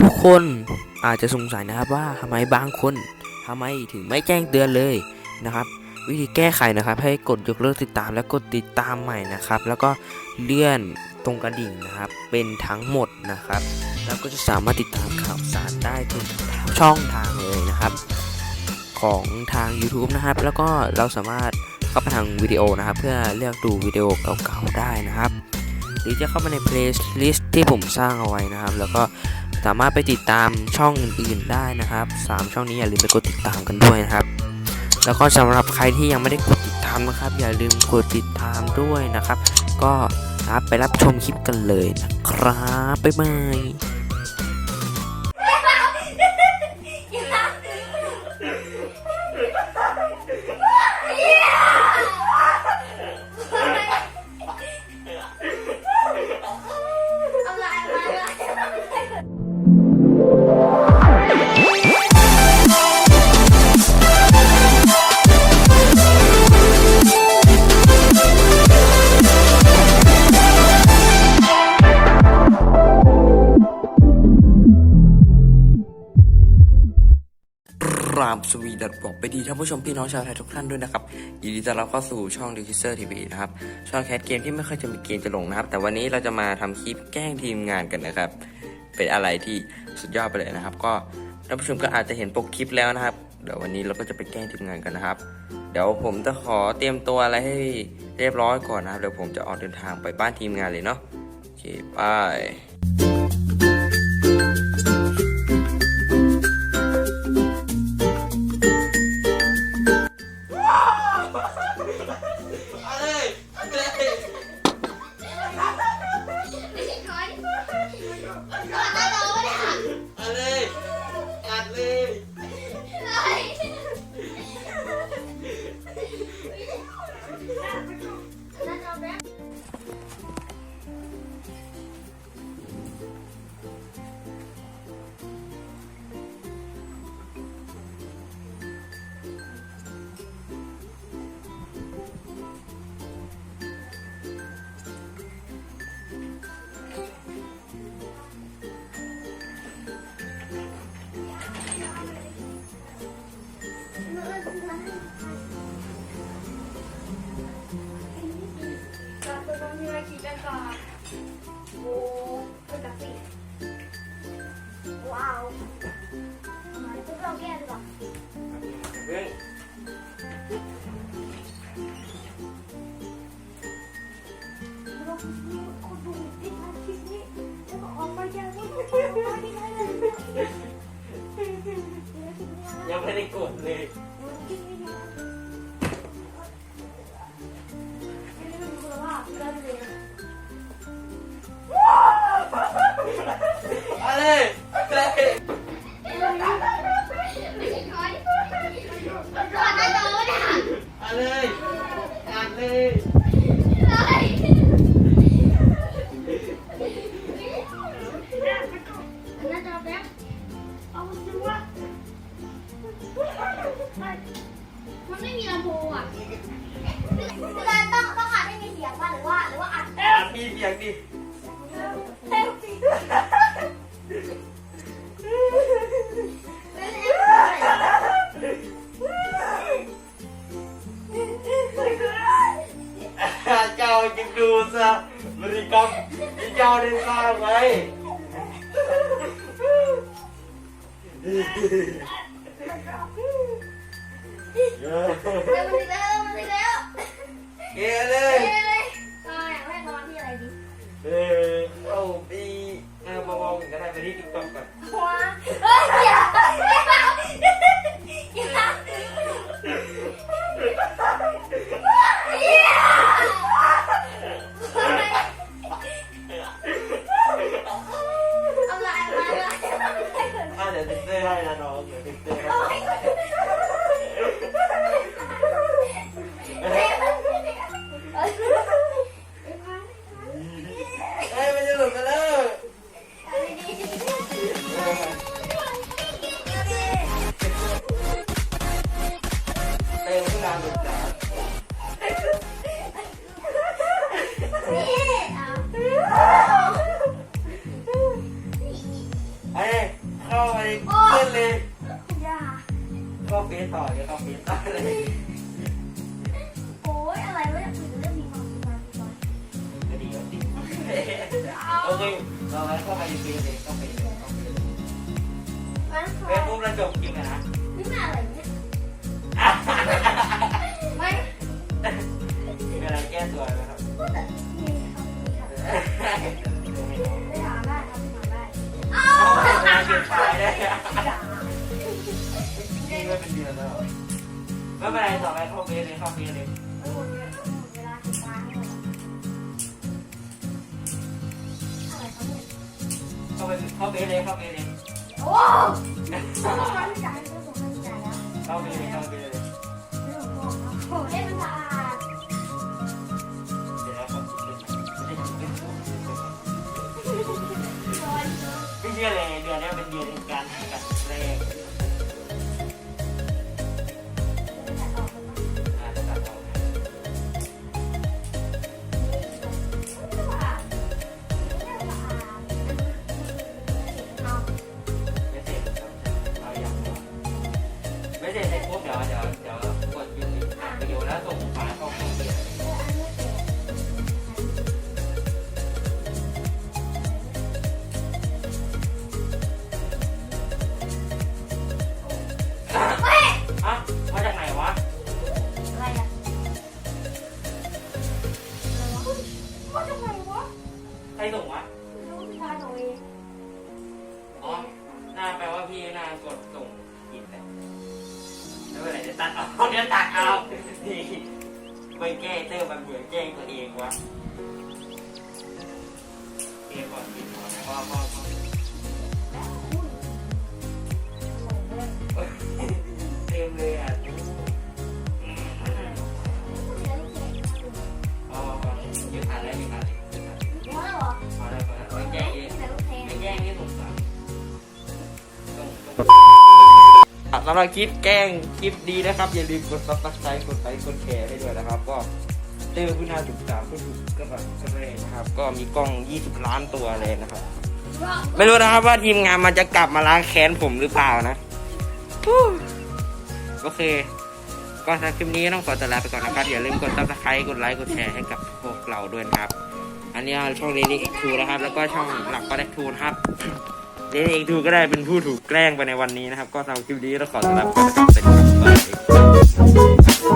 ทุกคนอาจจะสงสัยนะครับว่าทำไมบางคนทำไมถึงไม่แจ้งเตือนเลยนะครับ วิธีแก้ไขนะครับ ให้กดยกเลิกติดตามและกดติดตามใหม่นะครับ แล้วก็เลื่อนตรงกระดิ่งนะครับ เป็นทั้งหมดนะครับ แล้วก็จะสามารถติดตามข่าวสารได้ทุกช่องทางเลยนะครับ ของทาง YouTube นะครับ แล้วก็เราสามารถเข้าไปทางวิดีโอนะครับ เพื่อเลือกดูวิดีโอเก่าๆได้นะครับ หรือจะเข้ามาใน playlist ที่ผมสร้างเอาไว้นะครับ แล้วก็ สามารถไปติดตามช่องอื่นๆได้นะครับ 3 ช่องนี้อย่าลืมไปกดติดตามกันด้วยนะครับ แล้วก็สำหรับใครที่ยังไม่ได้กดติดตามนะครับ อย่าลืมกดติดตามด้วยนะครับ ก็ไปรับชมคลิปกันเลยนะครับบ๊ายบาย รามสวีดัดบอกไปดีท่านผู้ชมพี่น้องชาวไทยทุกท่านด้วยนะครับยินดีต้อนรับเข้าสู่ช่องดิคิเซอร์ทีวีนะครับ ช่องแคสเกมที่ไม่ค่อยจะมีเกมจะลงนะครับ แต่วันนี้เราจะมาทำคลิปแกล้งทีมงานกันนะครับ เป็นอะไรที่สุดยอดไปเลยนะครับ ก็ท่านผู้ชมก็อาจจะเห็นปกคลิปแล้วนะครับ เดี๋ยววันนี้เราก็จะไปแกล้งทีมงานกันนะครับ เดี๋ยวผมจะขอเตรียมตัวอะไรให้เรียบร้อยก่อนนะครับเดี๋ยวผมจะออกเดินทางไปบ้านทีมงานเลยเนาะโอเคไป ยังไม่ได้กดเลยคลิปนี้นะอันนี้มันคุณภาพได้เลยนะอะไร มันไม่มีลำโพงอะคือการต้องต้องอัดให้มีเสียงป่ะหรือว่าหรือว่าอัดอัดมีเสียงดิเต็มสิเป็นเจ้าจะดูซะบริกรรมที่เจ้าได้สร้างไว้ เออเร็วมันเร็วมันเร็วเกเลยเร็วเลยตอนอยากให้นอนที่อะไรดีเออเอาปีเออมามองกันก็ได้ไปที่ติ๊กต็อกก่อนว้า ยวเข้าเฟซต่อเลยโอ้ยอะไรวะเนี่ยคุยเรื่องมีความสุขมากเลยก็ดีก็ดีโอเคเราไปเข้าไปในเฟซเลยเข้าไปเลยเข้าไปเลยมันเฟซบุ๊กเราจบจริงอะนะนี่มาอะไรเนี่ย แล้วไม่เป็นไรต่อไปเข้าเฟซเลยเข้าเฟซเลยไม่หมดเลาเวลาทำการเลยเขาเนี่ยเข้าไปเข้าเฟซเลยเข้าเฟซเลยโอ้ยเข้าเฟซเลยเข้าเฟซเลย ส่งวะรู้พิการตัวเองอ๋อน่าแปลว่าพี่น่ากดส่งผิดแต่ไม่เป็นไรเดี๋ยวตัดเอาเดี๋ยวตัดเอานี่ไปแก้เตอร์มันเบื่อแกล้งตัวเองวะเกมก่อนกินก่อนนะพ่อพ่อพ่อเต็มเลยอะ สำหรับคลิปแกล้งคลิปดีนะครับ อย่าลืมกดซับสไครต์กดไลค์กดแชร์ให้ด้วยนะครับ ก็เต้ผู้น่าถูกสามผู้ถูกกระบะกระเรนะครับ ก็มีกล้อง 20 ล้านตัวเลยนะครับ ไม่รู้นะครับว่าทีมงานมันจะกลับมาล้างแค้นผมหรือเปล่านะ โอเค ก็สำหรับคลิปนี้ต้องขอตัวลาไปก่อนนะครับ อย่าลืมกด subscribe กดไลค์กดแชร์ให้กับพวกเราด้วยนะครับ อันนี้ช่องเรนนี่เอ็กทูนะครับ แล้วก็ช่องหลักก็ได้ทูนะครับ เดนนี่เองทูก็ได้เป็นผู้ถูกแกล้งไปในวันนี้นะครับ ก็สำหรับคลิปนี้ต้วขอตัวลาไปก่อนรับสวัสดีครับ